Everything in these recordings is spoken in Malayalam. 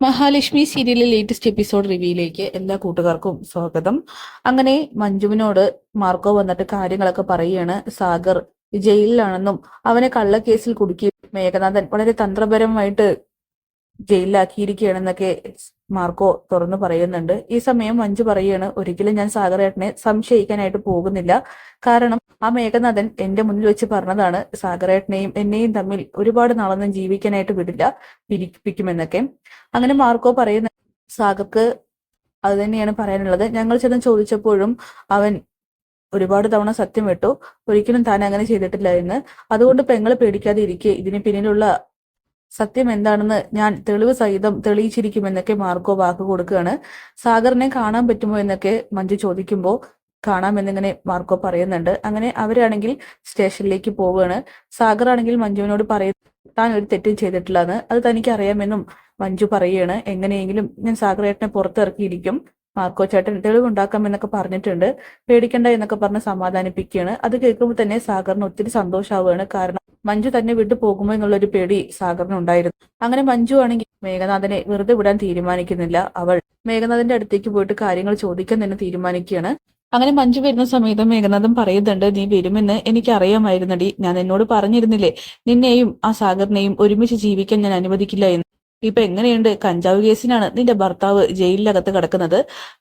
മഹാലക്ഷ്മി സീരിയലിലെ ലേറ്റസ്റ്റ് എപ്പിസോഡ് റിവ്യൂയിലേക്ക് എല്ലാ കൂട്ടുകാർക്കും സ്വാഗതം. അങ്ങനെ മഞ്ജുവിനോട് മാർക്കോ വന്നിട്ട് കാര്യങ്ങളൊക്കെ പറയുകയാണ് സാഗർ ജയിലിലാണെന്നും അവനെ കള്ളക്കേസിൽ കുടുക്കി മേഘനാഥൻ. വളരെ തന്ത്രപരമായിട്ട് ജയിലിലാക്കിയിരിക്കുകയാണെന്നൊക്കെ മാർക്കോ തുറന്നു പറയുന്നുണ്ട്. ഈ സമയം മഞ്ജു പറയാണ് ഒരിക്കലും ഞാൻ സാഗറേട്ടനെ സംശയിക്കാനായിട്ട് പോകുന്നില്ല. കാരണം ആ മേഘനാഥൻ എന്റെ മുന്നിൽ വെച്ച് പറഞ്ഞതാണ് സാഗറേട്ടനെയും എന്നെയും തമ്മിൽ ഒരുപാട് നാളൊന്നും ജീവിക്കാനായിട്ട് വിടില്ല പിരിപ്പിക്കുമെന്നൊക്കെ അങ്ങനെ മാർക്കോ പറയുന്ന സാഗർക്ക് അത് തന്നെയാണ് പറയാനുള്ളത്. ഞങ്ങൾ ചെന്ന് ചോദിച്ചപ്പോഴും അവൻ ഒരുപാട് തവണ സത്യം വിട്ടു. ഒരിക്കലും താൻ അങ്ങനെ ചെയ്തിട്ടില്ല എന്ന്. അതുകൊണ്ട് പെങ്ങളെ പേടിക്കാതെ ഇരിക്കെ. ഇതിന് പിന്നിലുള്ള സത്യം എന്താണെന്ന് ഞാൻ തെളിവ് സഹിതം തെളിയിച്ചിരിക്കുമെന്നൊക്കെ മാർക്കോ വാക്ക് കൊടുക്കുകയാണ്. സാഗറിനെ കാണാൻ പറ്റുമോ എന്നൊക്കെ മഞ്ജു ചോദിക്കുമ്പോൾ കാണാമെന്നിങ്ങനെ മാർക്കോ പറയുന്നുണ്ട്. അങ്ങനെ അവരാണെങ്കിൽ സ്റ്റേഷനിലേക്ക് പോവുകയാണ്. സാഗർ ആണെങ്കിൽ മഞ്ജുവിനോട് പറയും താൻ ഒരു തെറ്റും ചെയ്തിട്ടില്ലെന്ന്. അത് തനിക്ക് അറിയാമെന്നും മഞ്ജു പറയുകയാണ്. എങ്ങനെയെങ്കിലും ഞാൻ സാഗറേട്ടനെ പുറത്തിറക്കിയിരിക്കും. മാർക്കോ ചേട്ടൻ തെളിവുണ്ടാക്കാം എന്നൊക്കെ പറഞ്ഞിട്ടുണ്ട്. പേടിക്കണ്ട എന്നൊക്കെ പറഞ്ഞ് സമാധാനിപ്പിക്കുകയാണ്. അത് കേൾക്കുമ്പോൾ തന്നെ സാഗറിന് ഒത്തിരി സന്തോഷമാവുകയാണ് കാരണം മഞ്ജു തന്നെ വിട്ടു പോകുമോ എന്നുള്ളൊരു പേടി സാഗറിനുണ്ടായിരുന്നു അങ്ങനെ മഞ്ജു ആണെങ്കിൽ മേഘനാഥനെ വെറുതെ വിടാൻ തീരുമാനിക്കുന്നില്ല. അവൾ മേഘനാഥന്റെ അടുത്തേക്ക് പോയിട്ട് കാര്യങ്ങൾ ചോദിക്കാൻ തന്നെ തീരുമാനിക്കുകയാണ്. അങ്ങനെ മഞ്ജു വരുന്ന സമയത്ത് മേഘനാഥൻ പറയുന്നുണ്ട് നീ വരുമെന്ന് എനിക്ക് അറിയാമായിരുന്നടി ഞാൻ എന്നോട് പറഞ്ഞിരുന്നില്ലേ? നിന്നെയും ആ സാഗറിനെയും ഒരുമിച്ച് ജീവിക്കാൻ ഞാൻ അനുവദിക്കില്ല എന്ന്. ഇപ്പൊ എങ്ങനെയുണ്ട്? കഞ്ചാവ് കേസിനാണ് നിന്റെ ഭർത്താവ് ജയിലിനകത്ത് കിടക്കുന്നത്.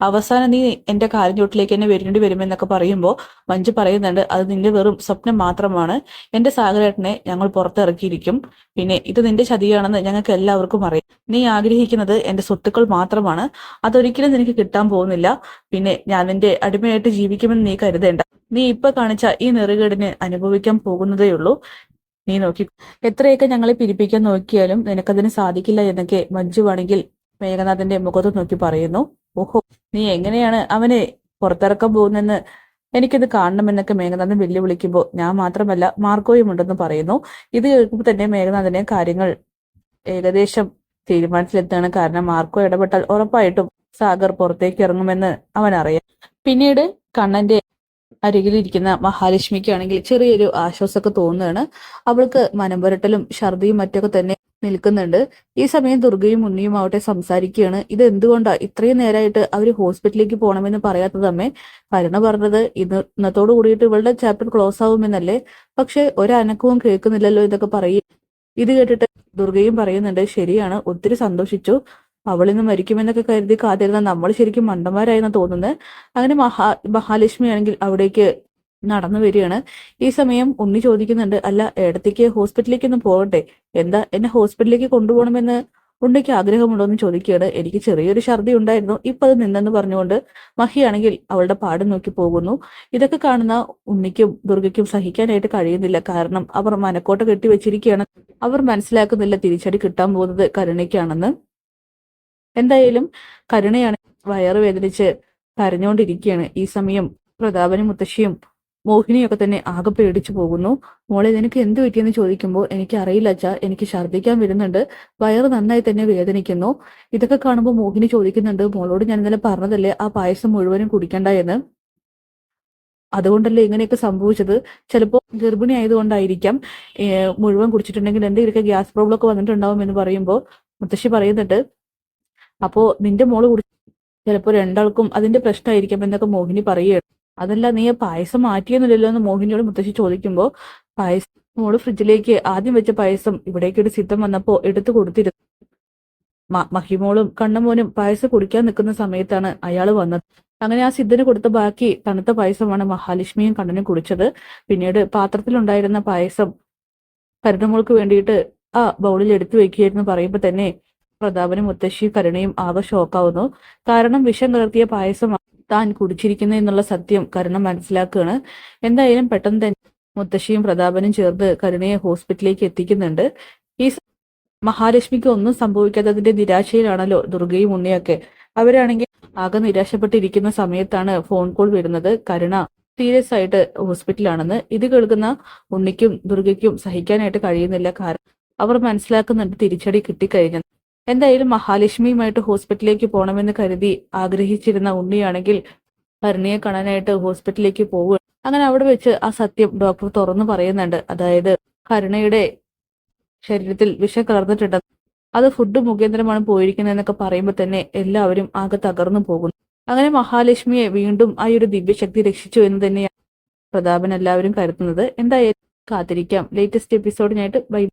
അവസാനം നീ എന്റെ കാലിൻ ചോട്ടിലേക്ക് തന്നെ വരേണ്ടി വരുമെന്നൊക്കെ പറയുമ്പോൾ മഞ്ജു പറയുന്നുണ്ട് അത് നിന്റെ വെറും സ്വപ്നം മാത്രമാണ്. എന്റെ സാഗരേട്ടനെ ഞങ്ങൾ പുറത്തിറക്കിയിരിക്കും. പിന്നെ ഇത് നിന്റെ ചതിയാണെന്ന് ഞങ്ങൾക്ക് എല്ലാവർക്കും അറിയാം. നീ ആഗ്രഹിക്കുന്നത് എന്റെ സ്വത്തുക്കൾ മാത്രമാണ്. അതൊരിക്കലും നിനക്ക് കിട്ടാൻ പോകുന്നില്ല. പിന്നെ ഞാൻ നിന്റെ അടിമയായിട്ട് ജീവിക്കുമെന്ന് നീ കരുതേണ്ട. നീ ഇപ്പൊ കാണിച്ച ഈ നെറുകേടിന് അനുഭവിക്കാൻ പോകുന്നതേയുള്ളൂ നീ നോക്കി. എത്രയൊക്കെ ഞങ്ങളെ പിരിപ്പിക്കാൻ നോക്കിയാലും നിനക്കതിന് സാധിക്കില്ല എന്നൊക്കെ മഞ്ജുവാണെങ്കിൽ മേഘനാഥന്റെ മുഖത്ത് നോക്കി പറയുന്നു. ഓഹോ നീ എങ്ങനെയാണ് അവനെ പുറത്തിറക്കാൻ പോകുന്നെന്ന് എനിക്കിത് കാണണമെന്നൊക്കെ മേഘനാഥൻ വെല്ലുവിളിക്കുമ്പോൾ ഞാൻ മാത്രമല്ല മാർക്കോയും ഉണ്ടെന്ന് പറയുന്നു. ഇത് കേൾക്കുമ്പോൾ തന്നെ മേഘനാഥനെ കാര്യങ്ങൾ ഏകദേശം തീരുമാനത്തിലെത്താണ് കാരണം മാർക്കോ ഇടപെട്ടാൽ ഉറപ്പായിട്ടും സാഗർ പുറത്തേക്ക് ഇറങ്ങുമെന്ന് അവൻ അറിയാം പിന്നീട് കണ്ണന്റെ അരികിലിരിക്കുന്ന മഹാലക്ഷ്മിക്കാണെങ്കിൽ ചെറിയൊരു ആശ്വാസമൊക്കെ തോന്നുകയാണ്. അവൾക്ക് മനംപുരട്ടലും ഛർദിയും മറ്റൊക്കെ തന്നെ നിൽക്കുന്നുണ്ട്. ഈ സമയം ദുർഗയും ഉണ്ണിയും ആവട്ടെ സംസാരിക്കുകയാണ്. ഇത് എന്തുകൊണ്ടാ ഇത്രയും നേരമായിട്ട് അവർ ഹോസ്പിറ്റലിലേക്ക് പോകണമെന്ന് പറയാത്തത് അമ്മേ? കരുണ പറഞ്ഞത് ഇന്ന് ഇന്നത്തോട് കൂടിയിട്ട് ഇവളുടെ ചാപ്റ്റർ ക്ലോസ് ആവുമെന്നല്ലേ? പക്ഷെ ഒരനക്കവും കേൾക്കുന്നില്ലല്ലോ എന്നൊക്കെ പറയും. ഇത് കേട്ടിട്ട് ദുർഗയും പറയുന്നുണ്ട് ശരിയാണ് ഒത്തിരി സന്തോഷിച്ചു. അവളിന്ന് മരിക്കുമെന്നൊക്കെ കരുതി കാത്തിരുന്ന നമ്മൾ ശരിക്കും മണ്ടന്മാരായെന്ന് തോന്നുന്നത്. അങ്ങനെ മഹാ മഹാലക്ഷ്മി ആണെങ്കിൽ അവിടേക്ക് നടന്നു വരികയാണ്. ഈ സമയം ഉണ്ണി ചോദിക്കുന്നുണ്ട് അല്ല ഏടത്തേക്ക് ഹോസ്പിറ്റലിലേക്ക് ഒന്ന് പോകട്ടെ എന്താ എന്നെ ഹോസ്പിറ്റലിലേക്ക് കൊണ്ടുപോകണമെന്ന് ഉണ്ണിക്ക് ആഗ്രഹമുണ്ടോ? എന്ന് ചോദിക്കുകയാണ്. എനിക്ക് ചെറിയൊരു ഛർദി ഉണ്ടായിരുന്നു. ഇപ്പൊ അത് നിന്നെന്ന് പറഞ്ഞുകൊണ്ട് മഹിയാണെങ്കിൽ അവളുടെ പാട് നോക്കി പോകുന്നു. ഇതൊക്കെ കാണുന്ന ഉണ്ണിക്കും ദുർഗയ്ക്കും സഹിക്കാനായിട്ട് കഴിയുന്നില്ല. കാരണം അവർ മനക്കോട്ട കെട്ടി വെച്ചിരിക്കുകയാണ്. അവർ മനസ്സിലാക്കുന്നില്ല തിരിച്ചടി കിട്ടാൻ പോകുന്നത് കരുണയ്ക്കാണെന്ന്. എന്തായാലും കരുണയാണ് വയറ് വേദനിച്ച് കരഞ്ഞുകൊണ്ടിരിക്കുകയാണ് ഈ സമയം പ്രതാപനും മുത്തശ്ശിയും മോഹിനിയൊക്കെ തന്നെ ആകെ പേടിച്ചു പോകുന്നു. മോളെ നിനക്ക് എന്ത് പറ്റിയെന്ന് ചോദിക്കുമ്പോൾ എനിക്ക് അറിയില്ല അച്ഛാ. എനിക്ക് ഛർദ്ദിക്കാൻ വരുന്നുണ്ട്. വയറ് നന്നായി തന്നെ വേദനിക്കുന്നു. ഇതൊക്കെ കാണുമ്പോൾ മോഹിനി ചോദിക്കുന്നുണ്ട് മോളോട് ഞാൻ ഇന്നലെ പറഞ്ഞതല്ലേ ആ പായസം മുഴുവനും കുടിക്കണ്ട എന്ന്? അതുകൊണ്ടല്ലേ ഇങ്ങനെയൊക്കെ സംഭവിച്ചത്. ചിലപ്പോൾ ഗർഭിണി ആയതുകൊണ്ടായിരിക്കാം മുഴുവൻ കുടിച്ചിട്ടുണ്ടെങ്കിൽ എന്തെങ്കിലുമൊക്കെ ഗ്യാസ് പ്രോബ്ലം ഒക്കെ വന്നിട്ടുണ്ടാവും എന്ന് പറയുമ്പോൾ മുത്തശ്ശി പറയുന്നുണ്ട് അപ്പോ നിന്റെ മോൾ കുടി ചിലപ്പോ രണ്ടാൾക്കും അതിന്റെ പ്രശ്നമായിരിക്കും എന്നൊക്കെ മോഹിനി പറയുകയാണ്. അതല്ല നീ പായസം മാറ്റിയെന്നില്ലല്ലോ എന്ന് മോഹിനിയോട് മുത്തശ്ശി ചോദിക്കുമ്പോ പായസം മോൾ ഫ്രിഡ്ജിലേക്ക് ആദ്യം വെച്ച പായസം ഇവിടേക്ക് ഒരു സിദ്ധം വന്നപ്പോ എടുത്തു കൊടുത്തിരുന്നു. മഹിമോളും കണ്ണമോനും പായസം കുടിക്കാൻ നിൽക്കുന്ന സമയത്താണ് അയാൾ വന്നത്. അങ്ങനെ ആ സിദ്ധന് കൊടുത്ത ബാക്കി തണുത്ത പായസമാണ് മഹാലക്ഷ്മിയും കണ്ണനും കുടിച്ചത്. പിന്നീട് പാത്രത്തിലുണ്ടായിരുന്ന പായസം കരുണമോൾക്ക് വേണ്ടിയിട്ട് ആ ബൗളിൽ എടുത്തു വെക്കുകയായിരുന്നു പറയുമ്പോൾ തന്നെ പ്രതാപനും മുത്തശ്ശി കരുണയും ആകെ ഷോക്കാവുന്നു കാരണം വിഷം കലർത്തിയ പായസം താൻ കുടിച്ചിരിക്കുന്നു എന്നുള്ള സത്യം കരുണ മനസ്സിലാക്കുകയാണ് എന്തായാലും പെട്ടെന്ന് തന്നെ മുത്തശ്ശിയും പ്രതാപനും ചേർത്ത് കരുണയെ ഹോസ്പിറ്റലിലേക്ക് എത്തിക്കുന്നുണ്ട്. ഈ മഹാലക്ഷ്മിക്ക് ഒന്നും സംഭവിക്കാത്തതിന്റെ നിരാശയിലാണല്ലോ ദുർഗയും ഉണ്ണിയൊക്കെ. അവരാണെങ്കിൽ ആകെ നിരാശപ്പെട്ടിരിക്കുന്ന സമയത്താണ് ഫോൺ കോൾ വരുന്നത്. കരുണ സീരിയസ് ആയിട്ട് ഹോസ്പിറ്റലാണെന്ന് ഇത് കേൾക്കുന്ന ഉണ്ണിക്കും ദുർഗയ്ക്കും സഹിക്കാനായിട്ട് കഴിയുന്നില്ല. കാരണം അവർ മനസ്സിലാക്കുന്നുണ്ട് തിരിച്ചടി കിട്ടിക്കഴിഞ്ഞു എന്തായാലും മഹാലക്ഷ്മിയുമായിട്ട് ഹോസ്പിറ്റലിലേക്ക് പോകണമെന്ന് കരുതി ആഗ്രഹിച്ചിരുന്ന ഉണ്ണിയാണെങ്കിൽ ഭരണിയെ കാണാനായിട്ട് ഹോസ്പിറ്റലിലേക്ക് പോവുക. അങ്ങനെ അവിടെ വെച്ച് ആ സത്യം ഡോക്ടർ തുറന്നു പറയുന്നുണ്ട്. അതായത് കരുണയുടെ ശരീരത്തിൽ വിഷം കലർന്നിട്ടുണ്ട്. അത് ഫുഡ് മുഖേന്ദ്രമാണ് പോയിരിക്കുന്നതെന്നൊക്കെ പറയുമ്പോൾ തന്നെ എല്ലാവരും ആകെ തകർന്നു പോകുന്നു. അങ്ങനെ മഹാലക്ഷ്മിയെ വീണ്ടും ആ ഒരു ദിവ്യശക്തി രക്ഷിച്ചു എന്ന് തന്നെയാണ് പ്രതാപൻ എല്ലാവരും കരുതുന്നത്. എന്തായാലും കാത്തിരിക്കാം. Latest എപ്പിസോഡിനായിട്ട് by